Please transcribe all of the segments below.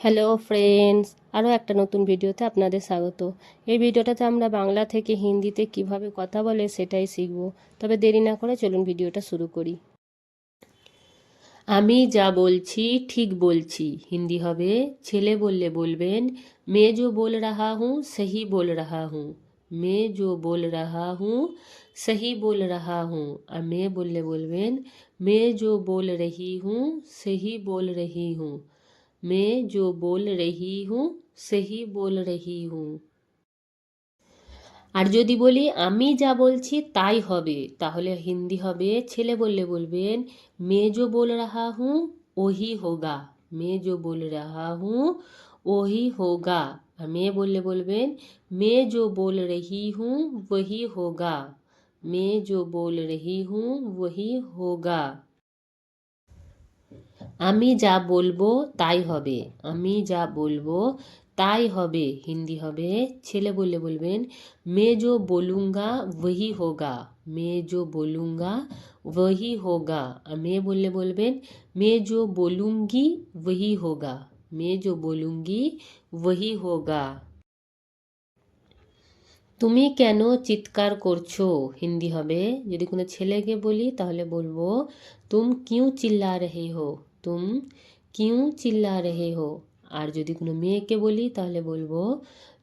Hello friends আরও একটা নতুন ভিডিওতে আপনাদের স্বাগত। এই ভিডিওটাতে আমরা বাংলা থেকে হিন্দিতে কীভাবে কথা বলে সেটাই শিখব। তবে দেরি না করে চলুন ভিডিওটা শুরু করি। আমি যা বলছি ঠিক বলছি। হিন্দি হবে, ছেলে বললে বলবেন মে জো বল রাহা হুঁ, সহি বল রাহা হুঁ। মে জো বল রাহা হুঁ, সহি বল রাহা হুঁ। আর মেয়ে বললে বলবেন মে জো বল রহি হুঁ, সহি বল রহি হুঁ। मैं जो बोल रही हूँ सही बोल रही हूँ আর যদি বলি আমি যা বলছি তাই হবে তাহলে হিন্দি হবে ছেলে বললে বলবেন मैं जो बोल रहा हूँ वही होगा मैं जो बोल रहा हूँ वही होगा আর মেয়ে বললে বলবেন मैं जो बोल रही हूँ वही होगा मैं जो बोल रही हूँ वही होगा আমি যা বলব তাই হবে। আমি যা বলব তাই হবে। হিন্দি হবে। ছেলে বললে বলবেন, মে যো বলুঙ্গা ওহি হোগা। মে যো বলুঙ্গা ওহি হোগা। আর মেয়ে বললে বলবেন, মে যো বলুঙ্গি ওহি হোগা। মে যো বলুঙ্গি ওহি হোগা। তুমি কেন চিৎকার করছ? হিন্দি হবে। যদি কোনো ছেলেকে বলি তাহলে বলব, তুম কিউ চিল্লা রেহে হো? তুম কিউ চিল্লা রেহে হো আর যদি কোনো মেয়েকে বলি তাহলে বলব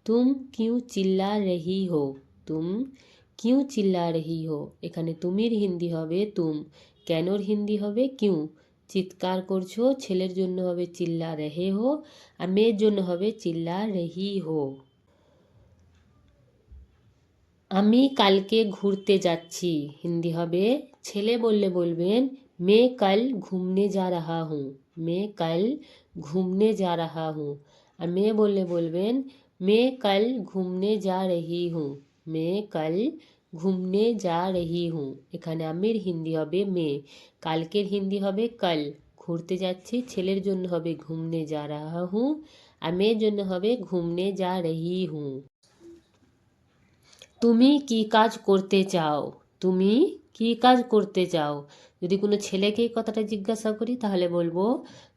তুম কিউ চিল্লা রেহি হো তুম কিউ চিল্লা রেহি হো এখানে তুমির হিন্দি হবে তুম কেনর হিন্দি হবে কিউ চিৎকার করছ ছেলের জন্য হবে চিল্লা রেহে হো আর মেয়ের জন্য হবে চিল্লা রেহি হো আমি কালকে ঘুরতে যাচ্ছি হিন্দি হবে ছেলে বললে বলবেন मैं कल घूमने जा रहा हूँ मैं कल घूमने जा रहा हूँ আর মেয়ে বললে বলবেন मैं कल घूमने जा रही हूँ मैं कल ঘুমনে যা রহি হুঁ এখানে আমির হিন্দি হবে মেয়ে কালকের হিন্দি হবে কাল ঘুরতে যাচ্ছি ছেলের জন্য হবে ঘুমনে যা রাহা হুঁ আর মেয়ের জন্য হবে ঘুমনে যা রহি হুঁ তুমি কি কাজ করতে চাও তুমি কি কাজ করতে চাও? যদি কোনো ছেলেকে এই কথাটা জিজ্ঞাসা করি, তাহলে বলব,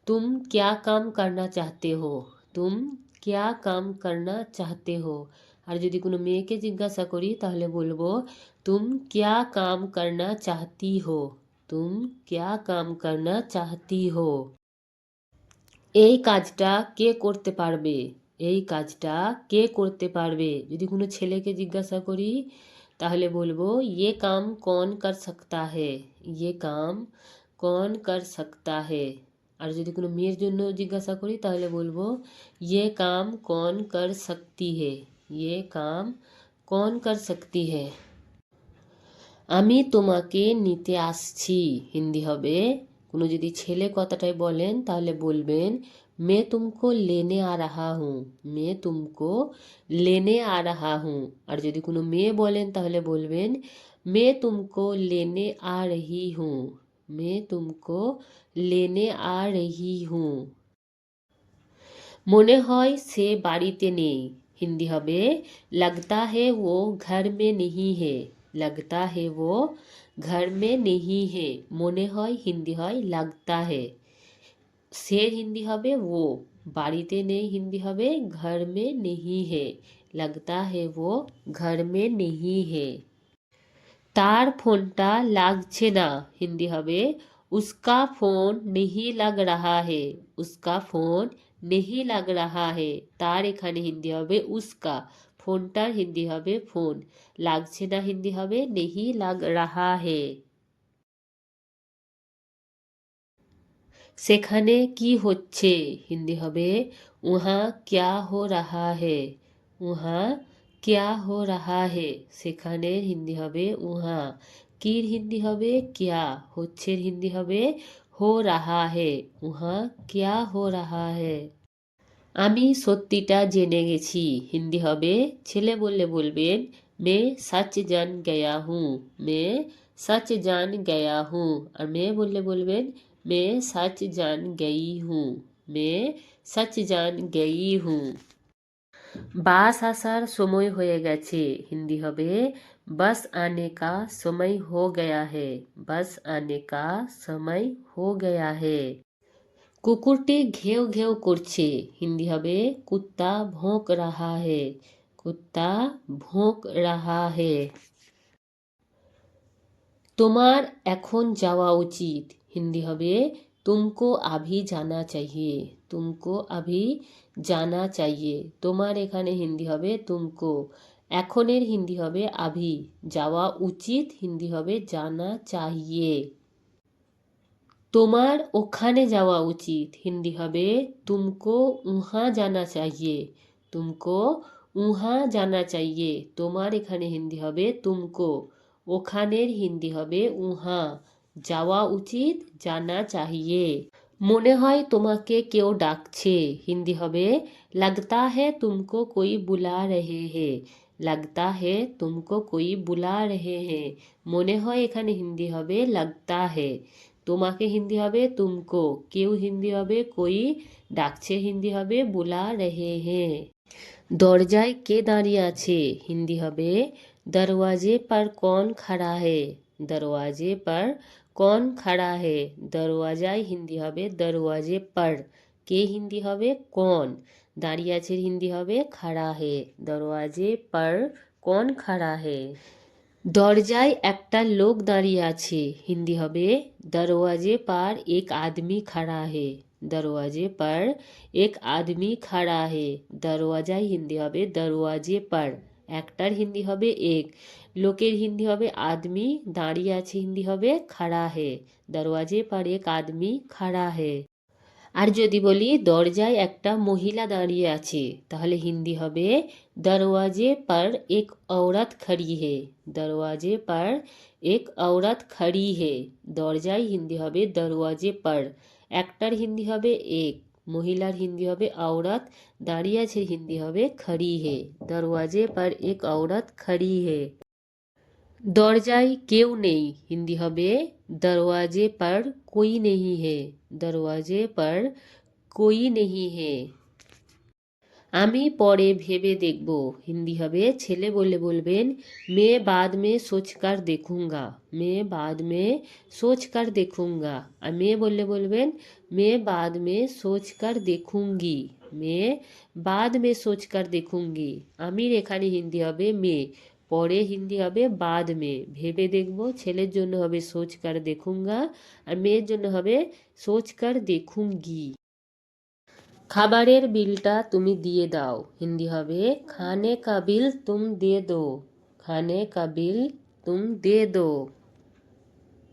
তুম ক্যা কাম করনা চাহতে হো? তুম ক্যা কাম করনা চাহতে হো? আর যদি কোনো মেয়েকে জিজ্ঞাসা করি, তাহলে বলব, তুম ক্যা কাম করনা চাহতি হো? তুম ক্যা কাম করনা চাহতি হো? এই কাজটা কে করতে পারবে? এই কাজটা কে করতে পারবে? যদি কোনো ছেলেকে জিজ্ঞাসা করি তাহলে বলব ইয়ে কাম কন কর সকতা হে ইয়ে কাম কন কর সকতা হে আর যদি কোনো মেয়ের জন্য জিজ্ঞাসা করি, তাহলে বলব ইয়ে কাম কন কর সকতি হে ইয়ে কাম কন কর সকতি হে আমি তোমাকে নিতে আসছি। হিন্দি হবে। কোনো যদি ছেলে কথাটাই বলেন, তাহলে বলবেন मैं तुमको लेने आ रहा हूँ मैं तुमको लेने आ रहा हूँ আর যদি কোনো মেয়ে বলেন তাহলে বলবেন मैं तुमको लेने आ रही हूँ मैं तुमको लेने आ रही हूँ মনে হয় সে বাড়িতে নেই হিন্দি হবে लगता है वो घर में नहीं है लगता है वो घर में नहीं है মনে হয় হিন্দি হয় লাগতা है সে হিন্দি হবে ও বাড়িতে নেই হিন্দি হবে ঘর মে নেহি হে লাগতা হে ও ঘর মে নেহি হে তার ফোনটা লাগছে না হিন্দি হবে उसका फोन नहीं लग रहा है उसका फोन नहीं लग रहा है তার এখানে হিন্দি হবে উস্কা ফোনটার হিন্দি হবে ফোন লাগছে না হিন্দি হবে নেহি লাগ রাহা হে সেখানে কি হচ্ছে হিন্দি হবে উহা ক্যা হো রাহা হে উহা ক্যা হো রাহা হে সেখানে হিন্দি হবে উহা কির হিন্দি হবে ক্যা হচ্ছের হিন্দি হবে হো রাহা হে উহা ক্যা হো রাহা হে আমি সত্যিটা জেনে গেছি হিন্দি হবে ছেলে বললে বলবেন মে সচ জান গয়া হুঁ মে সচ জান গয়া হুঁ আর মেয়ে বললে বলবেন मैं सच जान गई हूँ मैं सच जान गई हूँ বাস আসার সময় হয়ে গেছে হিন্দি হবে बस आने का समय हो गया है बस आने का समय हो गया है কুকুরটি ঘেউ ঘেউ করছে হিন্দি হবে কুত্তা ভোঁক রাহা হে কুত্তা ভোঁক রাহা হে তোমার এখন যাওয়া উচিত হিন্দি হবে তুমকো আভি জানা চাহিয়ে তুমকো আভি জানা চাইয়ে। তোমার এখানে হিন্দি হবে তুমকো। এখনের হিন্দি হবে আভি। যাওয়া উচিত হিন্দি হবে জানা চাহিয়ে তোমার ওখানে যাওয়া উচিত হিন্দি হবে তুমকো উহা জানা চাইয়ে। তুমকো উহা জানা চাইয়ে। তোমার এখানে হিন্দি হবে তুমকো। ওখানের হিন্দি হবে উহা। যাওয়া উচিত, জানা চাহিয়ে। মনে হয় তোমাকে কেউ ডাকছে। হিন্দি হবে, লাগতা হে তুমকো কই বুলা রেহে হে। লাগতা হে তুমকো কই বুলা রেহে হে। মনে হয় এখানে হিন্দি হবে, লাগতা হে। তোমাকে হিন্দি হবে, তুমকো। কেউ হিন্দি হবে, কই? ডাকছে, হিন্দি হবে, বুলা রেহে হে। দরজায় কে দাঁড়িয়ে আছে? হিন্দি হবে, দরওয়াজে পর কন খাড়া হে। দরওয়াজে পর कौन खड़ा है দরওয়াজায় হিন্দি হবে দরওয়াজে পর কে হিন্দি হবে কোন দাঁড়িয়ে আছে হিন্দি হবে খাড়া হে দরওয়াজে পর কোন খাড়া হে দরজায় একটা লোক দাঁড়িয়ে আছে হিন্দি হবে দরওয়াজে পার এক আদমি খাড়া হে দরওয়াজে पर এক আদমি খাড়া হে দরওয়াজায় হিন্দি হবে দরওয়াজে पर একটার হিন্দি হবে এক। লোকের হিন্দি হবে আদমি, দাঁড়িয়ে আছে হিন্দি হবে খাড়া হে। দরওয়াজে পার এক আদমি, খাড়া হে। আর যদি বলি দরজায় একটা মহিলা দাঁড়িয়ে আছে, তাহলে হিন্দি হবে দরওয়াজে পর এক ঔরত খড়ি হে। দরওয়াজে পর এক ঔরত খড়ি হে। দরজায় হিন্দি হবে দরওয়াজে পর। একটার হিন্দি হবে এক। মহিলার হিন্দি হবে औरत দাঁড়িয়ে আছে হিন্দি হবে खड़ी है দরওয়াজে পর এক औरत खड़ी है দরজায় কেউ নেই হিন্দি হবে দরওয়াজে পর कोई नहीं है দরওয়াজে পর कोई नहीं है আমি পরে ভেবে দেখব হিন্দি হবে ছেলে বললে বলবেন মেয়ে বাদ মে সোচকার দেখুঙ্গা মেয়ে বাদ মে সোচকার দেখুঙ্গা আর মেয়ে বললে বলবেন মেয়ে বাদ মে সোচকার দেখুঙ্গি মেয়ে বাদ মে সোচকার দেখুঙ্গি আমির এখানে হিন্দি হবে মেয়ে পরে হিন্দি হবে বাদ মে ভেবে দেখব ছেলের জন্য হবে সোচকার দেখুঙ্গা আর মেয়ের জন্য হবে সোচকার দেখুঙ্গি খাবারের বিলটা তুমি দিয়ে দাও। হিন্দি হবে, খানে কা বিল তুম দে দো। খানে কা বিল তুম দে দো।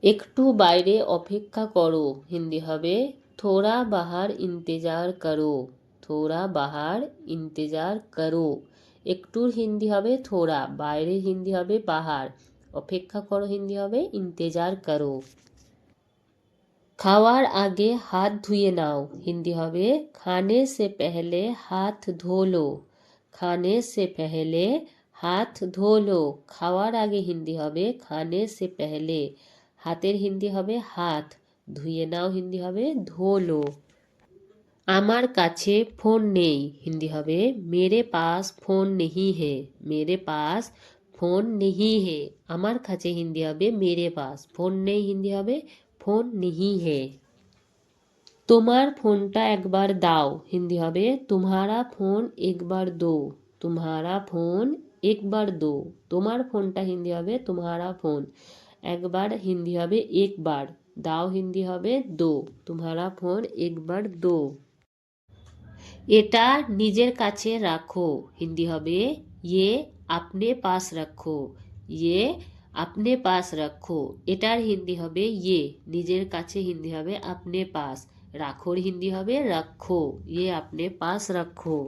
একটু বাইরে অপেক্ষা করো। হিন্দি হবে, থোড়া বাহার ইন্তেজার করো। থোড়া বাহার ইন্তেজার করো। একটুর হিন্দি হবে, থোড়া। বাইরে হিন্দি হবে, বাহার। অপেক্ষা করো, হিন্দি হবে, ইন্তেজার করো। খাওয়ার আগে হাত ধুয়ে নাও হিন্দি হবে খানে সে পেহলে হাত ধোলো খানে সে পেহলে হাত ধোলো খাওয়ার আগে হিন্দি হবে খানে সে পেহলে হাতের হিন্দি হবে হাত ধুয়ে নাও হিন্দি হবে ধোলো আমার কাছে ফোন নেই হিন্দি হবে মেরে পাস ফোন নেহি হে মেরে পাস ফোন নেহি হে আমার কাছে হিন্দি হবে মেরে পাস ফোন নেই হিন্দি হবে ফোন নেহি হে তোমার ফোনটা একবার দাও হিন্দি হবে तुम्हारा ফোন একবার দো तुम्हारा ফোন একবার দো তোমার ফোনটা হিন্দি হবে तुम्हारा ফোন একবার হিন্দি হবে একবার দাও হিন্দি হবে দো तुम्हारा ফোন একবার দো এটা নিজের কাছে রাখো হিন্দি হবে ইয়ে আপনে পাস রাখো ইয়ে আপনে পাস রাখো এটার হিন্দি হবে ইয়ে নিজের কাছে হিন্দি হবে আপনে পাস রাখোর হিন্দি হবে রাখো ইয়ে আপনে পাস রাখো